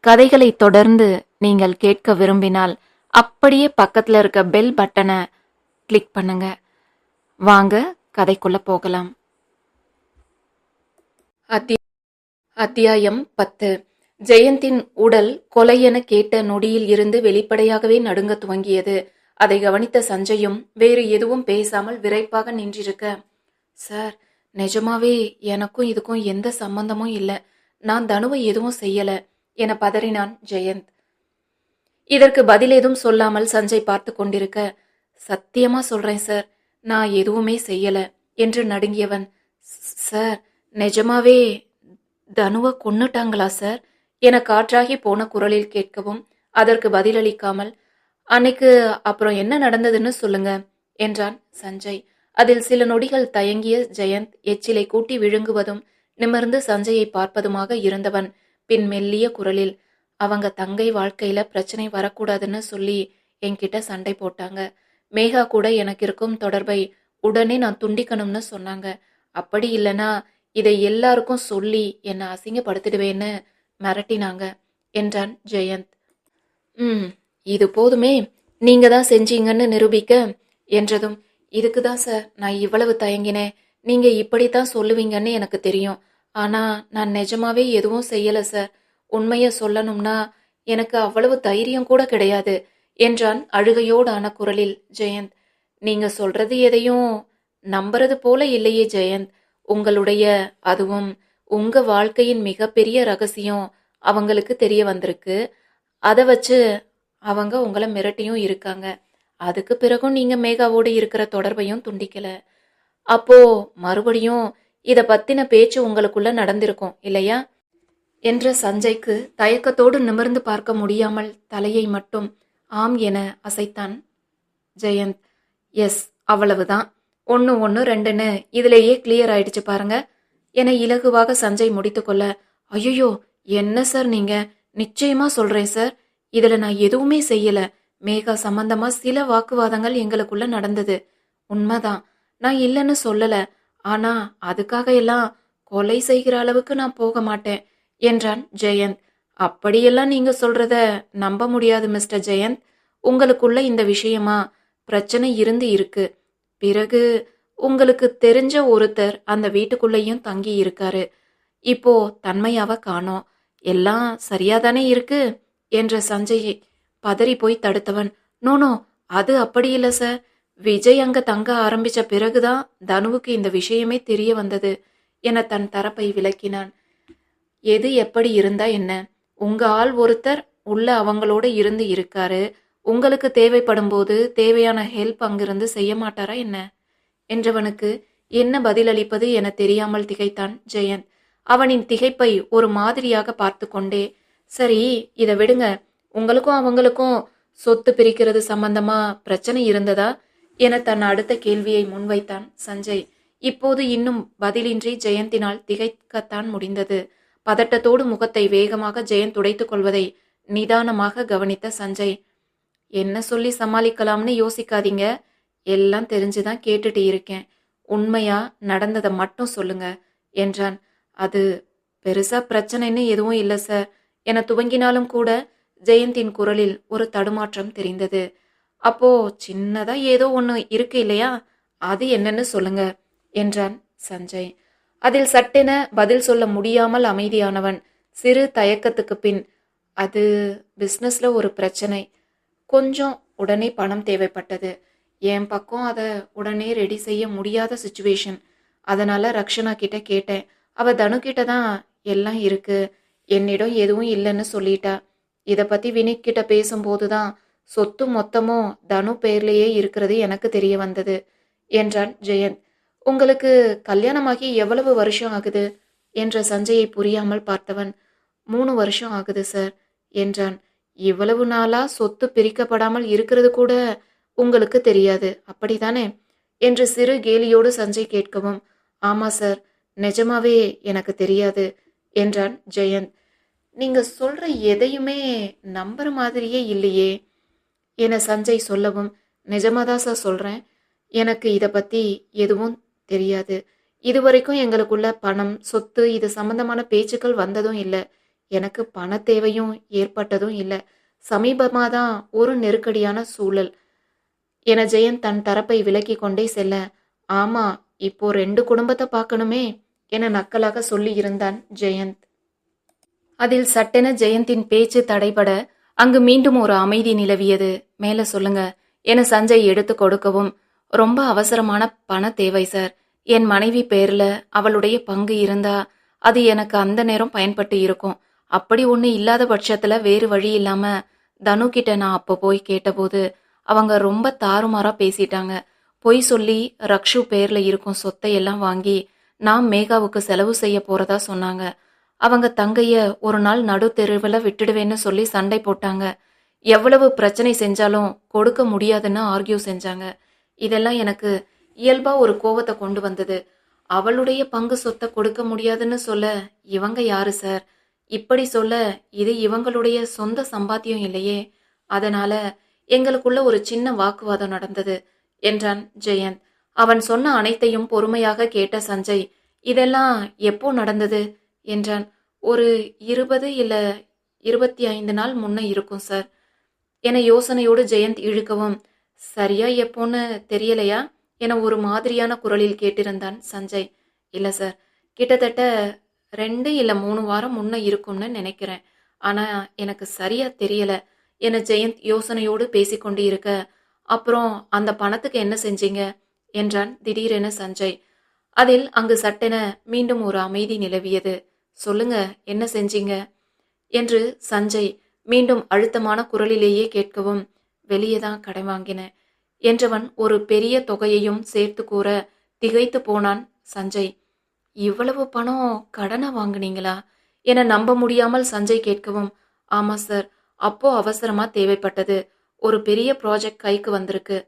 கதைகளை தொடர்ந்து நீங்கள் கேட்க விரும்பினால் அப்படியே பக்கத்தில் இருக்க பெல் பட்டனை கிளிக் பண்ணுங்க. வாங்க கதைக்குள்ள போகலாம். அத்தி- அத்தியாயம் பத்து. ஜெயந்தின் உடல் கொலை என கேட்ட நொடியில் இருந்து வெளிப்படையாகவே நடுங்க துவங்கியது. அதை கவனித்த சஞ்சயும் வேறு எதுவும் பேசாமல் விரைப்பாக நின்றிருக்க சார் நிஜமாவே எனக்கும் இதுக்கும் எந்த சம்பந்தமும் இல்லை. நான் தனுவை எதுவும் செய்யலை. என பதறினான் ஜெயந்த். இதற்கு பதில் எதுவும் சொல்லாமல் சஞ்சய் பார்த்து கொண்டிருக்க சத்தியமா சொல்றேன் சார். நான் எதுவுமே செய்யல என்று நடுங்கியவன் சார் நிஜமாவே தனுவை கொன்னுட்டாங்களா சார்? என காற்றாகி போன குரலில் கேட்கவும் அதற்கு பதிலளிக்காமல் அன்னைக்கு அப்புறம் என்ன நடந்ததுன்னு சொல்லுங்க என்றான் சஞ்சய். அதில் சில நொடிகள் தயங்கிய ஜெயந்த் எச்சிலை கூட்டி விழுங்குவதும் நிமிர்ந்து சஞ்சயை பார்ப்பதுமாக இருந்தவன் பின் மெல்லிய குரலில் அவங்க தங்கை வாழ்க்கையில பிரச்சனை வரக்கூடாதுன்னு சொல்லி என்கிட்ட சண்டை போட்டாங்க. மேகா கூட எனக்கு இருக்கும் தொடர்பை உடனே நான் துண்டிக்கணும்னு சொன்னாங்க. அப்படி இல்லனா இதை எல்லாருக்கும் சொல்லி என்னை அசிங்கப்படுத்திடுவேன்னு மிரட்டினாங்க என்றான் ஜெயந்த். ம் இது போதுமே. நீங்க தான் செஞ்சீங்கன்னு நிரூபிக்க என்றதும் இதுக்கு தான் சார் நான் இவ்வளவு தயங்கினேன். நீங்க இப்படித்தான் சொல்லுவீங்கன்னு எனக்கு தெரியும். ஆனா நான் நிஜமாவே எதுவும் செய்யல சார் உண்மைய சொல்லணும்னா எனக்கு அவ்வளவு தைரியம் கூட கிடையாது என்றான் அழுகையோடான குரலில் ஜெயந்த். நீங்க சொல்றது எதையும் நம்புறது போல இல்லையே ஜெயந்த். உங்களுடைய அதுவும் உங்க வாழ்க்கையின் மிகப்பெரிய ரகசியம் அவங்களுக்கு தெரிய வந்திருக்கு. அதை வச்சு அவங்க உங்களை மிரட்டியும் இருக்காங்க. அதுக்கு பிறகும் நீங்க மேகாவோடு இருக்கிற தொடர்பையும் துண்டிக்கல. அப்போ மறுபடியும் இதை பத்தின பேச்சு உங்களுக்குள்ள நடந்திருக்கும் இல்லையா? என்ற சஞ்சய்க்கு தயக்கத்தோடு நிமிர்ந்து பார்க்க முடியாமல் தலையை மட்டும் ஆம் என அசைத்தான். ஜெயந்த் எஸ் அவ்வளவுதான். ஒன்று ஒன்று ரெண்டுன்னு இதிலேயே கிளியர் ஆயிடுச்சு பாருங்க என இலகுவாக சஞ்சய் முடித்துக்கொள்ள ஐயோ என்ன சார் நீங்க? நிச்சயமா சொல்றேன் சார். இதுல நான் எதுவுமே செய்யல. மேகா சம்பந்தமா சில வாக்குவாதங்கள் எங்களுக்குள்ள நடந்தது. உண்மைதான். நான் இல்லைன்னு சொல்லலை. ஆனா அதுக்காக எல்லாம் கொலை செய்கிற அளவுக்கு நான் போக மாட்டேன் என்றான் ஜெயந்த். அப்படியெல்லாம் நீங்க சொல்றத நம்ப முடியாது மிஸ்டர் ஜெயந்த். உங்களுக்குள்ள இந்த விஷயமா பிரச்சனை இருந்து இருக்கு. பிறகு உங்களுக்கு தெரிஞ்ச ஒருத்தர் அந்த வீட்டுக்குள்ளேயும் தங்கி இருக்காரு. இப்போ தன்மையாவ காணோம். எல்லாம் சரியாதானே இருக்கு? என்ற சஞ்சய் பதறி போய் தடுத்தவன் நோனோ அது அப்படி இல்லை சார். விஜய் அங்க தங்க ஆரம்பிச்ச பிறகுதான் தனுவுக்கு இந்த விஷயமே தெரிய வந்தது என தன் தரப்பை விளக்கினான். எது எப்படி இருந்தா என்ன? உங்க ஆள் ஒருத்தர் உள்ள அவங்களோட இருந்து இருக்காரு. உங்களுக்கு தேவைப்படும் போது தேவையான ஹெல்ப் அங்கிருந்து செய்ய மாட்டாரா என்ன? என்றவனுக்கு என்ன பதிலளிப்பது என தெரியாமல் திகைத்தான் ஜெயந்த் அவனின் திகைப்பை ஒரு மாதிரியாக பார்த்து கொண்டே சரி இதை விடுங்க. உங்களுக்கும் அவங்களுக்கும் சொத்து பிரிக்கிறது சம்பந்தமா பிரச்சனை இருந்ததா? என தன் அடுத்த கேள்வியை முன்வைத்தான் சஞ்சய். இப்போது இன்னும் பதிலின்றி ஜெயந்தினால் திகைக்கத்தான் முடிந்தது. பதட்டத்தோடு முகத்தை வேகமாக ஜெயந்த் துடைத்துக் கொள்வதை நிதானமாக கவனித்த சஞ்சய் என்ன சொல்லி சமாளிக்கலாம்னு யோசிக்காதீங்க. எல்லாம் தெரிஞ்சுதான் கேட்டுட்டு இருக்கேன். உண்மையா நடந்ததை மட்டும் சொல்லுங்க என்றான். அது பெருசா பிரச்சனைன்னு எதுவும் இல்லை சார். என துவங்கினாலும் கூட ஜெயந்தின் குரலில் ஒரு தடுமாற்றம் தெரிந்தது. அப்போ சின்னதா ஏதோ ஒன்று இருக்கு இல்லையா? அது என்னன்னு சொல்லுங்க என்றான் சஞ்சய். அதில் சட்டென பதில் சொல்ல முடியாமல் அமைதியானவன் சிறு தயக்கத்துக்கு பின் அது பிஸ்னஸ்ல ஒரு பிரச்சனை. கொஞ்சம் உடனே பணம் தேவைப்பட்டது. என் பக்கம் அதை உடனே ரெடி செய்ய முடியாத சுச்சுவேஷன் அதனால ரக்ஷனா கிட்ட கேட்டேன். அவ தனு கிட்ட தான் எல்லாம் இருக்கு. என்னிடம் எதுவும் இல்லைன்னு சொல்லிட்டா. இதை பத்தி வினிக் கிட்ட பேசும்போது தான் சொத்து மொத்தமும் தனு பேர்லேயே இருக்கிறது எனக்கு தெரிய வந்தது என்றான் ஜெயந்த் உங்களுக்கு கல்யாணமாகி எவ்வளவு வருஷம் ஆகுது? என்ற சஞ்சயை புரியாமல் பார்த்தவன். மூணு வருஷம் ஆகுது சார் என்றான். இவ்வளவு நாளா சொத்து பிரிக்கப்படாமல் இருக்கிறது கூட உங்களுக்கு தெரியாது அப்படிதானே என்று சிறு கேலியோடு சஞ்சய் கேட்கவும் ஆமா சார் நிஜமாவே எனக்கு தெரியாது என்றான் ஜெயந்த் நீங்க சொல்ற எதையுமே நம்புற மாதிரியே இல்லையே என சஞ்சய் சொல்லவும் நிஜமாதான் சார் சொல்றேன். எனக்கு இதை பத்தி எதுவும் தெரியாது. இதுவரைக்கும் எங்களுக்குள்ள பணம் சொத்து இது சம்பந்தமான பேச்சுக்கள் வந்ததும் இல்லை. எனக்கு பண தேவையும் ஏற்பட்டதும் இல்லை. சமீபமாக தான் ஒரு நெருக்கடியான சூழல். என ஜெயந்த் தன் தரப்பை விலக்கி கொண்டே செல்ல ஆமா இப்போ ரெண்டு குடும்பத்தை பார்க்கணுமே என நக்கலாக சொல்லி இருந்தான் ஜெயந்த். அதில் சட்டென ஜெயந்தின் பேச்சு தடைபட அங்கு மீண்டும் ஒரு அமைதி நிலவியது. மேல சொல்லுங்க என சஞ்சய் எடுத்து கொடுக்கவும் ரொம்ப அவசரமான பண தேவை சார். என் மனைவி பேர்ல அவளுடைய பங்கு இருந்தா அது எனக்கு அந்த நேரம் பயன்பட்டு இருக்கும். அப்படி ஒன்று இல்லாத பட்சத்துல வேறு வழி இல்லாம தனு கிட்ட நான் அப்போ போய் கேட்டபோது அவங்க ரொம்ப தாறுமாறா பேசிட்டாங்க. பொய் சொல்லி ரக்ஷு பேர்ல இருக்கும் சொத்தை எல்லாம் வாங்கி நான் மேகாவுக்கு செலவு செய்ய போறதா சொன்னாங்க. அவங்க தங்கைய ஒரு நாள் நடு தெருவில் விட்டுடுவேன்னு சொல்லி சண்டை போட்டாங்க. எவ்வளவு பிரச்சனை செஞ்சாலும் கொடுக்க முடியாதுன்னு ஆர்கியூ செஞ்சாங்க. இதெல்லாம் எனக்கு இயல்பா ஒரு கோவத்தை கொண்டு வந்தது. அவளுடைய பங்கு சொத்தை கொடுக்க முடியாதுன்னு சொல்ல இவங்க யாரு சார் இப்படி சொல்ல இது இவங்களுடைய சொந்த சம்பாத்தியம் இல்லையே. அதனால எங்களுக்குள்ள ஒரு சின்ன வாக்குவாதம் நடந்தது என்றான் ஜெயந்த். அவன் சொன்ன அனைத்தையும் பொறுமையாக கேட்ட சஞ்சய் இதெல்லாம் எப்போ நடந்தது? என்றான். ஒரு இருபது இல்ல இருபத்தி ஐந்து நாள் முன்ன இருக்கும் சார். என யோசனையோடு ஜெயந்த் இழுக்கவும் சரியா எப்போன்னு தெரியலையா? என ஒரு மாதிரியான குரலில் கேட்டிருந்தான் சஞ்சய். இல்ல சார். கிட்டத்தட்ட ரெண்டு இல்ல மூணு வாரம் முன்ன இருக்கும்னு நினைக்கிறேன். ஆனா எனக்கு சரியா தெரியல என ஜெயந்த் யோசனையோடு பேசிக்கொண்டு இருக்க அப்புறம் அந்த பணத்துக்கு என்ன செஞ்சீங்க? என்றான் திடீரென சஞ்சய். அதில் அங்கு சட்டென மீண்டும் ஒரு அமைதி நிலவியது. சொல்லுங்க என்ன செஞ்சீங்க? என்று சஞ்சய் மீண்டும் அழுத்தமான குரலிலேயே கேட்கவும் வெளியே தான் கடை வாங்கினேன் என்றவன் ஒரு பெரிய தொகையையும் சேர்த்து கூற திகைத்து போனான் சஞ்சய். இவ்வளவு பணம் கடனை வாங்குனீங்களா? என நம்ப முடியாமல் சஞ்சய் கேட்கவும் ஆமா சார் அப்போ அவசரமா தேவைப்பட்டது. ஒரு பெரிய ப்ராஜெக்ட் கைக்கு வந்திருக்கு.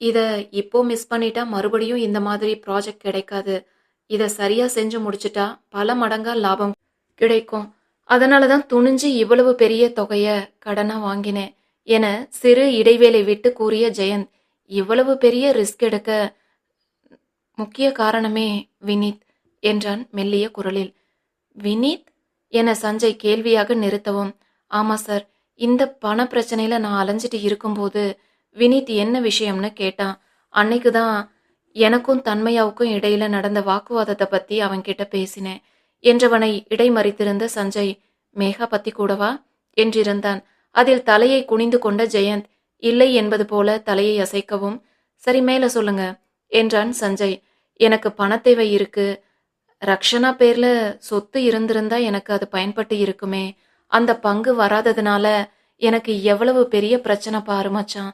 இதை இப்போ மிஸ் பண்ணிட்டா மறுபடியும் இந்த மாதிரி ப்ராஜெக்ட் கிடைக்காது. இதை சரியா செஞ்சு முடிச்சிட்டா பல மடங்கா லாபம் கிடைக்கும். அதனால தான் துணிஞ்சு இவ்வளவு பெரிய தொகைய கடனா வாங்கினேன் என சிறு இடைவேளை விட்டு கூறிய ஜெயந்த் இவ்வளவு பெரிய ரிஸ்க் எடுக்க முக்கிய காரணமே வினீத் என்றான் மெல்லிய குரலில். வினீத்? என சஞ்சய் கேள்வியாக நிறுத்தவும் ஆமா சார் இந்த பண பிரச்சனையில நான் அலைஞ்சிட்டு இருக்கும்போது வினீத் என்ன விஷயம்னு கேட்டான். அன்னைக்கு தான் எனக்கும் தன்மையாவுக்கும் இடையில நடந்த வாக்குவாதத்தை பத்தி அவன்கிட்ட பேசினேன். என்றவனை இடைமறித்திருந்த சஞ்சய் மேகா பத்தி கூடவா? என்றிருந்தான். அதில் தலையை குனிந்து கொண்ட ஜெயந்த் இல்லை என்பது போல தலையை அசைக்கவும். சரி மேல சொல்லுங்க என்றான் சஞ்சய். எனக்கு பணத்தேவை இருக்கு. ரக்ஷனா பேர்ல சொத்து இருந்திருந்தா எனக்கு அது பயன்பட்டு இருக்குமே. அந்த பங்கு வராததுனால எனக்கு எவ்வளவு பெரிய பிரச்சனை பாரு மச்சான்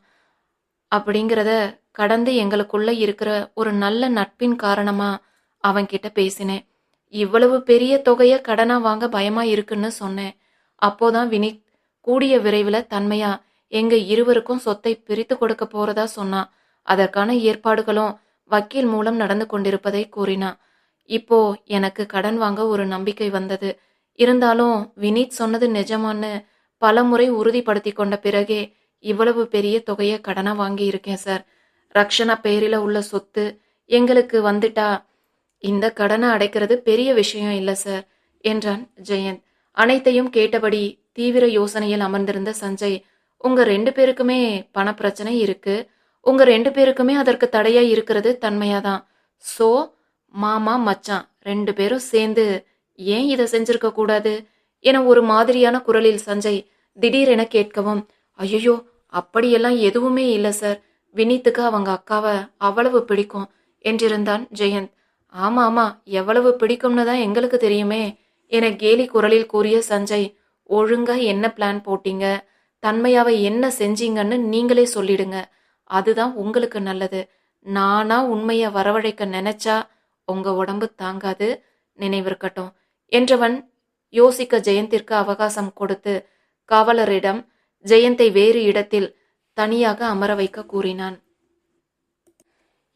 அப்படிங்கிறத கடந்து எங்களுக்குள்ள இருக்கிற ஒரு நல்ல நட்பின் காரணமா அவன்கிட்ட பேசினேன். இவ்வளவு பெரிய தொகையை கடனா வாங்க பயமா இருக்குன்னு சொன்னேன். அப்போதான் வினித் கூடிய விரைவில் தன்மையா எங்க இருவருக்கும் சொத்தை பிரித்து கொடுக்க போறதா சொன்னான் அதற்கான ஏற்பாடுகளும் வக்கீல் மூலம் நடந்து கொண்டிருப்பதை கூறினான் இப்போ எனக்கு கடன் வாங்க ஒரு நம்பிக்கை வந்தது. இருந்தாலும் வினீத் சொன்னது நிஜமான்னு பலமுறை உறுதிப்படுத்தி கொண்ட பிறகே இவ்வளவு பெரிய தொகையை கடனா வாங்கி இருக்கேன் சார். ரக்ஷனா பேரில் உள்ள சொத்து எங்களுக்கு வந்துட்டா? இந்த கடனை அடைக்கிறது பெரிய விஷயம் இல்லை சார் என்றான் ஜெயந்த். அனைத்தையும் கேட்டபடி தீவிர யோசனையில் அமர்ந்திருந்த சஞ்சய் உங்க ரெண்டு பேருக்குமே பணப்பிரச்சனை இருக்கு. உங்க ரெண்டு பேருக்குமே அதற்கு தடையா இருக்கிறது தன்மையாதான். ஸோ மாமா மச்சான் ரெண்டு பேரும் சேர்ந்து ஏன் இதை செஞ்சிருக்க கூடாது? என ஒரு மாதிரியான குரலில் சஞ்சய் திடீரென கேட்கவும் ஐயோ அப்படியெல்லாம் எதுவுமே இல்லை சார். வினீத்துக்கு அவங்க அக்காவை அவ்வளவு பிடிக்கும் என்றிருந்தான் ஜெயந்த். ஆமா ஆமா எவ்வளவு பிடிக்கும்னு தான் எங்களுக்கு தெரியுமே என கேலி குரலில் கூறிய சஞ்சய். ஒழுங்கா என்ன பிளான் போட்டீங்க? தன்மையாவை என்ன செஞ்சீங்கன்னு நீங்களே சொல்லிடுங்க. அதுதான் உங்களுக்கு நல்லது. நானா உண்மைய வரவழைக்க நினைச்சா உங்க உடம்பு தாங்காது நினைவிருக்கட்டும் என்றவன் யோசிக்க ஜெயந்திற்கு அவகாசம் கொடுத்து காவலரிடம் ஜெயந்தை வேறு இடத்தில் தனியாக அமர வைக்க கூறினான்.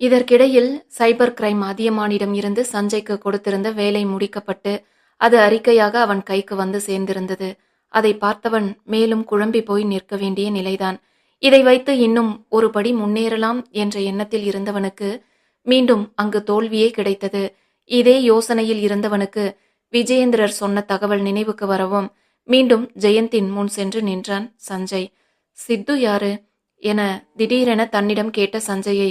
இதற்கிடையில் சைபர் கிரைம் அதியமானிடம் இருந்து சஞ்சய்க்கு கொடுத்திருந்த வேலை முடிக்கப்பட்டு அது அறிக்கையாக அவன் கைக்கு வந்து சேர்ந்திருந்தது. அதை பார்த்தவன் மேலும் குழம்பி போய் நிற்க வேண்டிய நிலைதான். இதை வைத்து இன்னும் ஒரு படி முன்னேறலாம் என்ற எண்ணத்தில் இருந்தவனுக்கு மீண்டும் அங்கு தோல்வியே கிடைத்தது. இதே யோசனையில் இருந்தவனுக்கு விஜயேந்திரர் சொன்ன தகவல் நினைவுக்கு வரவும் மீண்டும் ஜெயந்தின் முன் சென்று நின்றான் சஞ்சய். சித்து யாரு? என திடீரென தன்னிடம் கேட்ட சஞ்சயை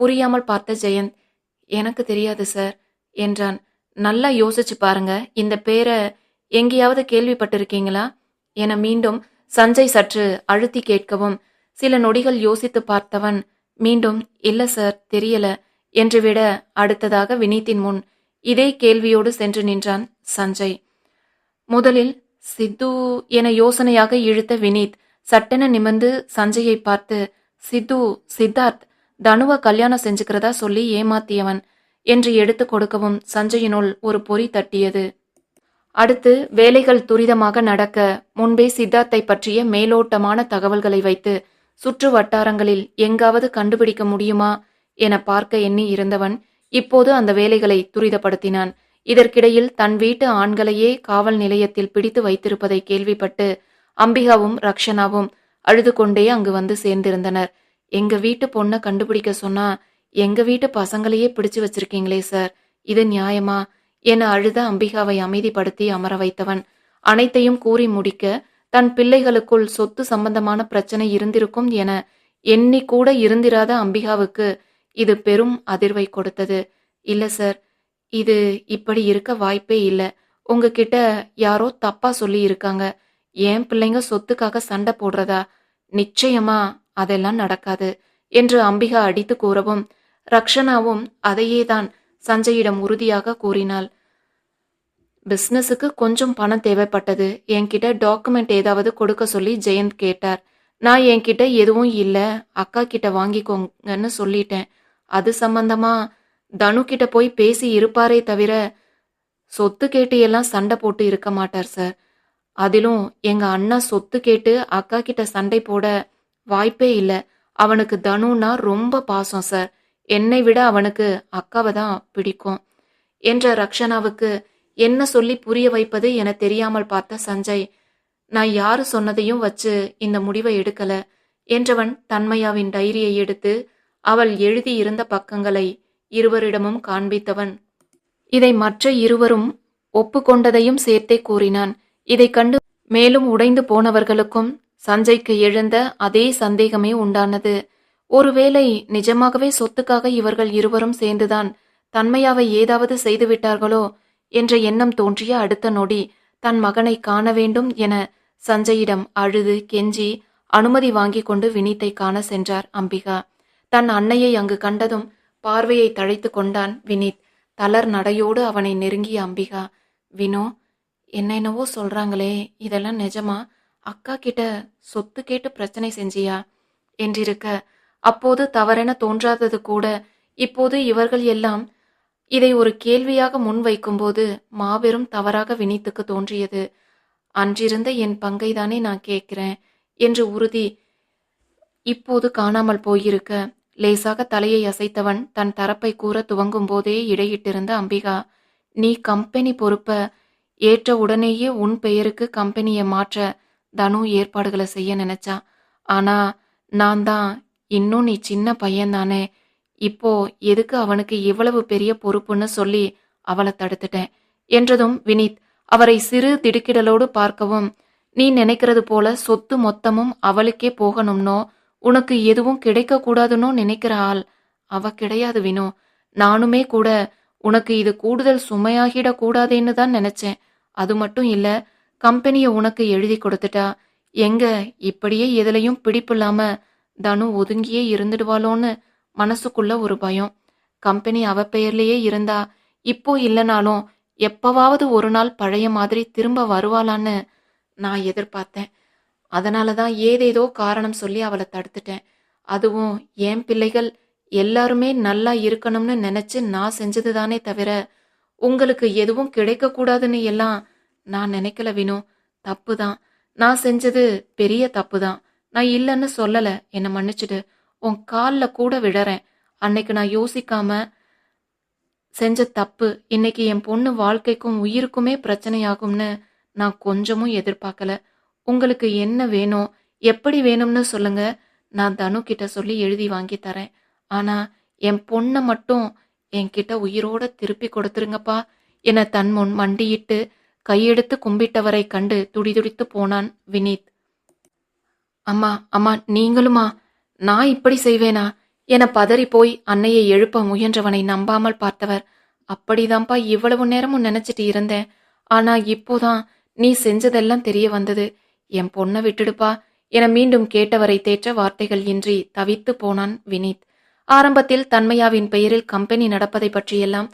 புரியாமல் பார்த்த ஜெயந்த் எனக்கு தெரியாது சார் என்றான். நல்லா யோசிச்சு பாருங்க இந்த பேரை எங்கேயாவது கேள்விப்பட்டிருக்கீங்களா? என மீண்டும் சஞ்சய் சற்று அழுத்தி கேட்கவும் சில நொடிகள் யோசித்து பார்த்தவன் மீண்டும் இல்ல சார் தெரியல என்று விட அடுத்ததாக வினீத்தின் முன் இதே கேள்வியோடு சென்று நின்றான் சஞ்சய். முதலில் சித்து என யோசனையாக இழுத்த வினீத் சட்டென நிமிர்ந்து சஞ்சயை பார்த்து சித்து சித்தார்த் தனுவை கல்யாணம் செஞ்சுக்கிறதா சொல்லி ஏமாத்தியவன் என்று எடுத்து கொடுக்கவும் சஞ்சயினுள் ஒரு பொறி தட்டியது. அடுத்து வேலைகள் துரிதமாக நடக்க முன்பே சித்தார்த்தை பற்றிய மேலோட்டமான தகவல்களை வைத்து சுற்று வட்டாரங்களில் எங்காவது கண்டுபிடிக்க முடியுமா என பார்க்க எண்ணி இருந்தவன் இப்போது அந்த வேலைகளை துரிதப்படுத்தினான். இதற்கிடையில் தன் வீட்டு ஆண்களையே காவல் நிலையத்தில் பிடித்து வைத்திருப்பதை கேள்விப்பட்டு அம்பிகாவும் ரக்ஷனாவும் அழுது கொண்டே அங்கு வந்து சேர்ந்திருந்தனர். எங்க வீட்டு பொண்ணை கண்டுபிடிக்க சொன்னா எங்க வீட்டு பசங்களையே பிடிச்சு வச்சிருக்கீங்களே சார் இது நியாயமா? என அழுத அம்பிகாவை அமைதிப்படுத்தி அமர வைத்தவன். அனைத்தையும் கூறி முடிக்க தன் பிள்ளைகளுக்குள் சொத்து சம்பந்தமான பிரச்சனை இருந்திருக்கும் என எண்ணி கூட இருந்திராத அம்பிகாவுக்கு இது பெரும் அதிர்வை கொடுத்தது. இல்ல சார் இது இப்படி இருக்க வாய்ப்பே இல்லை. உங்ககிட்ட யாரோ தப்பா சொல்லி இருக்காங்க என் பிள்ளைங்க சொத்துக்காக சண்டை போடுறதா? நிச்சயமா அதெல்லாம் நடக்காது என்று அம்பிகா அடித்து கூறவும் ரக்ஷனாவும் அதையேதான் சஞ்சயிடம் உறுதியாக கூறினாள். பிஸ்னஸுக்கு கொஞ்சம் பணம் தேவைப்பட்டது. என்கிட்ட டாக்குமெண்ட் ஏதாவது கொடுக்க சொல்லி ஜெயந்த் கேட்டார். நான் என்கிட்ட எதுவும் இல்லை அக்கா கிட்ட வாங்கிக்கோங்கன்னு சொல்லிட்டேன். அது சம்பந்தமா? தனு கிட்ட போய் பேசி இருப்பாரே தவிர சொத்து கேட்டு எல்லாம் சண்டை போட்டு இருக்க மாட்டார் சார். அதிலும் எங்க அண்ணா சொத்து கேட்டு அக்கா கிட்ட சண்டை போட வாய்ப்பே இல்லை. அவனுக்கு தனுனா ரொம்ப பாசம் சார் என்னை விட அவனுக்கு அக்காவை தான் பிடிக்கும். என்ற ரக்ஷனாவுக்கு என்ன சொல்லி புரிய வைப்பது என தெரியாமல் பார்த்த சஞ்சய் நான் யாரு சொன்னதையும் வச்சு இந்த முடிவை எடுக்கல. என்றவன் தன்மையாவின் டைரியை எடுத்து அவள் எழுதியிருந்த பக்கங்களை இருவரிடமும் காண்பித்தவன். இதை மற்ற இருவரும் ஒப்புக்கொண்டதையும் சேர்த்தே கூறினான். இதைக் கண்டு மேலும் உடைந்து போனவர்களுக்கும் சஞ்சய்க்கு எழுந்த அதே சந்தேகமே உண்டானது. ஒருவேளை நிஜமாகவே சொத்துக்காக இவர்கள் இருவரும் சேர்ந்துதான் தன்மையாவை ஏதாவது செய்துவிட்டார்களோ என்ற எண்ணம் தோன்றிய அடுத்த நொடி தன் மகனை காண வேண்டும் என சஞ்சயிடம் அழுது கெஞ்சி அனுமதி வாங்கிக் கொண்டு வினீத்தை காண சென்றார் அம்பிகா. தன் அன்னையை அங்கு கண்டதும் பார்வையை தழைத்து கொண்டான் வினீத். தளர் நடையோடு அவனை நெருங்கிய அம்பிகா. வினோ என்னென்னவோ சொல்றாங்களே இதெல்லாம் நிஜமா? அக்கா கிட்ட சொத்து கேட்டு பிரச்சனை செஞ்சியா? என்றிருக்க அப்போது தவறென தோன்றாதது கூட இப்போது இவர்கள் எல்லாம் இதை ஒரு கேள்வியாக முன்வைக்கும்போது மாபெரும் தவறாக வினித்துக்கு தோன்றியது. அன்றிருந்த என் பங்கைதானே நான் கேட்கிறேன் என்று உறுதி இப்போது காணாமல் போயிருக்க லேசாக தலையை அசைத்தவன் தன் தரப்பை கூற துவங்கும் போதே இடையிட்டிருந்த அம்பிகா நீ கம்பெனி பொறுப்பை ஏற்ற உடனேயே உன் பெயருக்கு கம்பெனியை மாற்ற தனு ஏற்பாடுகளை செய்ய நினைச்சா. ஆனா நான் தான் இன்னும் நீ சின்ன பையன்தானே. இப்போ எதுக்கு அவனுக்கு இவ்வளவு பெரிய பொறுப்புன்னு சொல்லி அவளை தடுத்துட்டேன் என்றதும் வினித் அவரை சிறு திடுக்கிடலோடு பார்க்கவும் நீ நினைக்கிறது போல சொத்து மொத்தமும் அவளுக்கே போகணும்னோ? உனக்கு எதுவும் கிடைக்க கூடாதுன்னோ நினைக்கிற ஆள் அவ கிடையாது வினோ. நானுமே கூட உனக்கு இது கூடுதல் சுமையாகிடக் கூடாதேன்னு தான் நினைச்சேன். அது மட்டும் இல்ல கம்பெனியை உனக்கு எழுதி கொடுத்துட்டா எங்க இப்படியே எதுலையும் பிடிப்பில்லாம தனு ஒதுங்கியே இருந்துடுவாளோன்னு மனசுக்குள்ள ஒரு பயம். கம்பெனி அவ பெயர்லயே இருந்தா இப்போ இல்லைனாலும் எப்பவாவது ஒரு நாள் பழைய மாதிரி திரும்ப வருவாளான்னு நான் எதிர்பார்த்தேன். அதனால தான் ஏதேதோ காரணம் சொல்லி அவளை தடுத்துட்டேன். அதுவும் என் பிள்ளைகள் எல்லாருமே நல்லா இருக்கணும்னு நினைச்சு நான் செஞ்சது தானே தவிர உங்களுக்கு எதுவும் கிடைக்கக்கூடாதுன்னு எல்லாம் நான் நினைக்கல வினோ. தப்பு தான் நான் செஞ்சது பெரிய தப்பு தான் நான் இல்லைன்னு சொல்லலை. என்னை மன்னிச்சிடு. உன் காலில் கூட விழறேன். அன்னைக்கு நான் யோசிக்காம செஞ்ச தப்பு இன்னைக்கு என் பொண்ணு வாழ்க்கைக்கும் உயிருக்குமே பிரச்சனையாகும்னு நான் கொஞ்சமும் எதிர்பார்க்கல. உங்களுக்கு என்ன வேணும் எப்படி வேணும்னு சொல்லுங்க. நான் தனு கிட்ட சொல்லி எழுதி வாங்கி தரேன். ஆனா என் பொண்ணை மட்டும் என்கிட்ட உயிரோட திருப்பி கொடுத்துருங்கப்பா. என தன் முன் மண்டியிட்டு கையெடுத்து கும்பிட்டவரை கண்டு துடிதுடித்து போனான் வினீத். அம்மா அம்மா நீங்களுமா? நான் இப்படி செய்வேனா? என பதறி போய் அன்னையை எழுப்ப முயன்றவனை நம்பாமல் பார்த்தவர் அப்படிதான்ப்பா இவ்வளவு நேரமும் நினைச்சிட்டு இருந்தேன். ஆனா இப்போதான் நீ செஞ்சதெல்லாம் தெரிய வந்தது. என் பொண்ணை விட்டுடுப்பா என மீண்டும் கேட்டவரை தேற்ற வார்த்தைகள் இன்றி தவித்து போனான் வினீத். ஆரம்பத்தில் தன்மையாவின் பெயரில் கம்பெனி நடப்பதை பற்றியெல்லாம்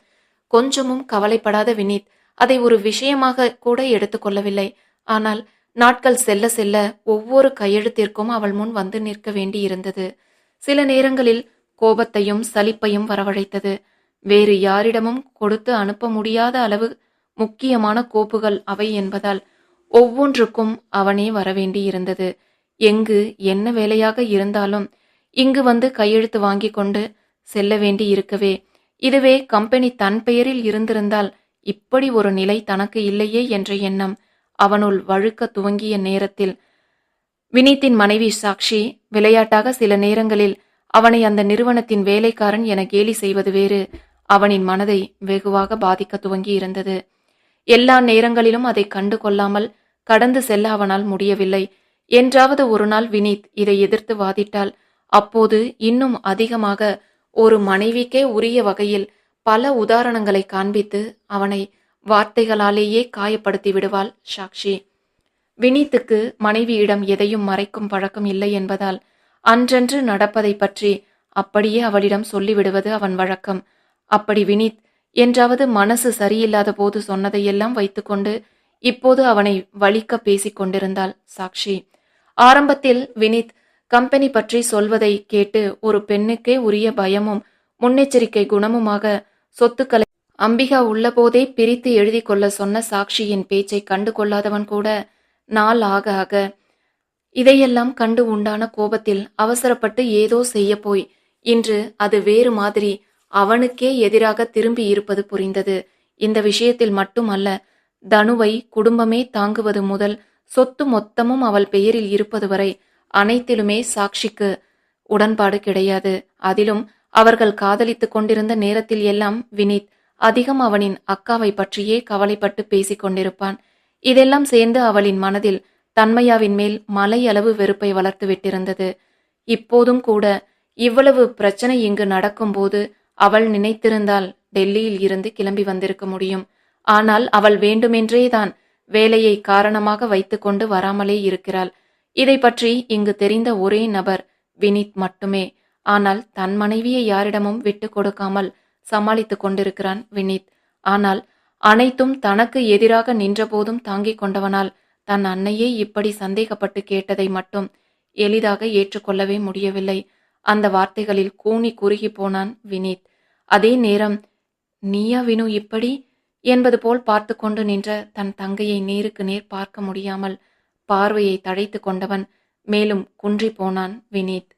கொஞ்சமும் கவலைப்படாத வினீத் அதை ஒரு விஷயமாக கூட எடுத்துக்கொள்ளவில்லை ஆனால் நாட்கள் செல்ல செல்ல ஒவ்வொரு கையெழுத்திற்கும் அவள் முன் வந்து நிற்க வேண்டியிருந்தது. சில நேரங்களில் கோபத்தையும் சலிப்பையும் வரவழைத்தது. வேறு யாரிடமும் கொடுத்து அனுப்ப முடியாத அளவு முக்கியமான கோப்புகள் அவை என்பதால் ஒவ்வொன்றுக்கும் அவனே வரவேண்டியிருந்தது. எங்கு என்ன வேலையாக இருந்தாலும் இங்கு வந்து கையெழுத்து வாங்கி கொண்டு செல்ல வேண்டி இருக்கவே இதுவே கம்பெனி தன் பெயரில் இருந்திருந்தால் இப்படி ஒரு நிலை தனக்கு இல்லையே என்ற எண்ணம் அவனுள் வழுக்க துவங்கிய நேரத்தில். வினீத்தின் மனைவி சாக்ஷி விளையாட்டாக சில நேரங்களில் அவனை அந்த நிறுவனத்தின் வேலைக்காரன் என கேலி செய்வது வேறு. அவனின் மனதை வெகுவாக பாதிக்க துவங்கி இருந்தது. எல்லா நேரங்களிலும் அதை கண்டு கொள்ளாமல் கடந்து செல்ல அவனால் முடியவில்லை. என்றாவது ஒரு நாள் வினீத் இதை எதிர்த்து வாதிட்டால் அப்போது இன்னும் அதிகமாக ஒரு மனைவிக்கே உரிய வகையில் பல உதாரணங்களை காண்பித்து அவனை வார்த்தைகளாலேயே காயப்படுத்தி விடுவாள் சாக்ஷி. வினீத்துக்கு மனைவியிடம் எதையும் மறைக்கும் பழக்கம் இல்லை என்பதால் அன்றன்று நடப்பதை பற்றி அப்படியே அவளிடம் சொல்லிவிடுவது அவன் வழக்கம். அப்படி வினீத் என்றாவது மனசு சரியில்லாத போது சொன்னதையெல்லாம் வைத்துக்கொண்டு இப்போது அவனை வலிக்க பேசிக் கொண்டிருந்தாள் சாக்ஷி. ஆரம்பத்தில் வினீத் கம்பெனி பற்றி சொல்வதை கேட்டு ஒரு பெண்ணுக்கே உரிய பயமும் முன்னெச்சரிக்கை குணமுமாக சொத்துக்களை அம்பிகா உள்ளபோதே பிரித்து எழுதி கொள்ள சொன்ன சாக்ஷியின் பேச்சை கண்டு கொள்ளாதவன் கூட நாள் ஆக ஆக இதையெல்லாம் கண்டு உண்டான கோபத்தில் அவசரப்பட்டு ஏதோ செய்ய போய் இன்று அது வேறு மாதிரி அவனுக்கே எதிராக திரும்பி இருப்பது புரிந்தது. இந்த விஷயத்தில் மட்டுமல்ல தனுவை குடும்பமே தாங்குவது முதல் சொத்து மொத்தமும் அவள் பெயரில் இருப்பது வரை அனைத்திலுமே சாக்ஷிக்கு உடன்பாடு கிடையாது. அதிலும் அவர்கள் காதலித்துக் கொண்டிருந்த நேரத்தில் எல்லாம் வினீத் அதிகம் அவனின் அக்காவை பற்றியே கவலைப்பட்டு பேசிக் கொண்டிருப்பான். இதெல்லாம் சேர்ந்து அவளின் மனதில் தன்மையாவின் மேல் மலையளவு வெறுப்பை வளர்த்து விட்டிருந்தது. இப்போதும் கூட இவ்வளவு பிரச்சனை இங்கு நடக்கும்போது அவள் நினைத்திருந்தால் டெல்லியில் இருந்து கிளம்பி வந்திருக்க முடியும். ஆனால் அவள் வேண்டுமென்றே தான் வேலையை காரணமாக வைத்துக்கொண்டு வராமலே இருக்கிறாள். இதை பற்றி இங்கு தெரிந்த ஒரே நபர் வினீத் மட்டுமே. ஆனால் தன் மனைவியை யாரிடமும் விட்டு கொடுக்காமல் சமாளித்துக் கொண்டிருக்கிறான் வினீத். ஆனால் அனைத்தும் தனக்கு எதிராக நின்றபோதும் தாங்கிக் கொண்டவனால் தன் அன்னையே இப்படி சந்தேகப்பட்டு கேட்டதை மட்டும் எளிதாக ஏற்றுக்கொள்ளவே முடியவில்லை. அந்த வார்த்தைகளில் கூனி குறுகி போனான் வினீத். அதே நேரம் நீயா வினு இப்படி? என்பது போல் பார்த்து கொண்டு நின்ற தன் தங்கையை நேருக்கு நேர் பார்க்க முடியாமல் பார்வையை தழைத்து கொண்டவன் மேலும் குன்றி போனான் வினீத்.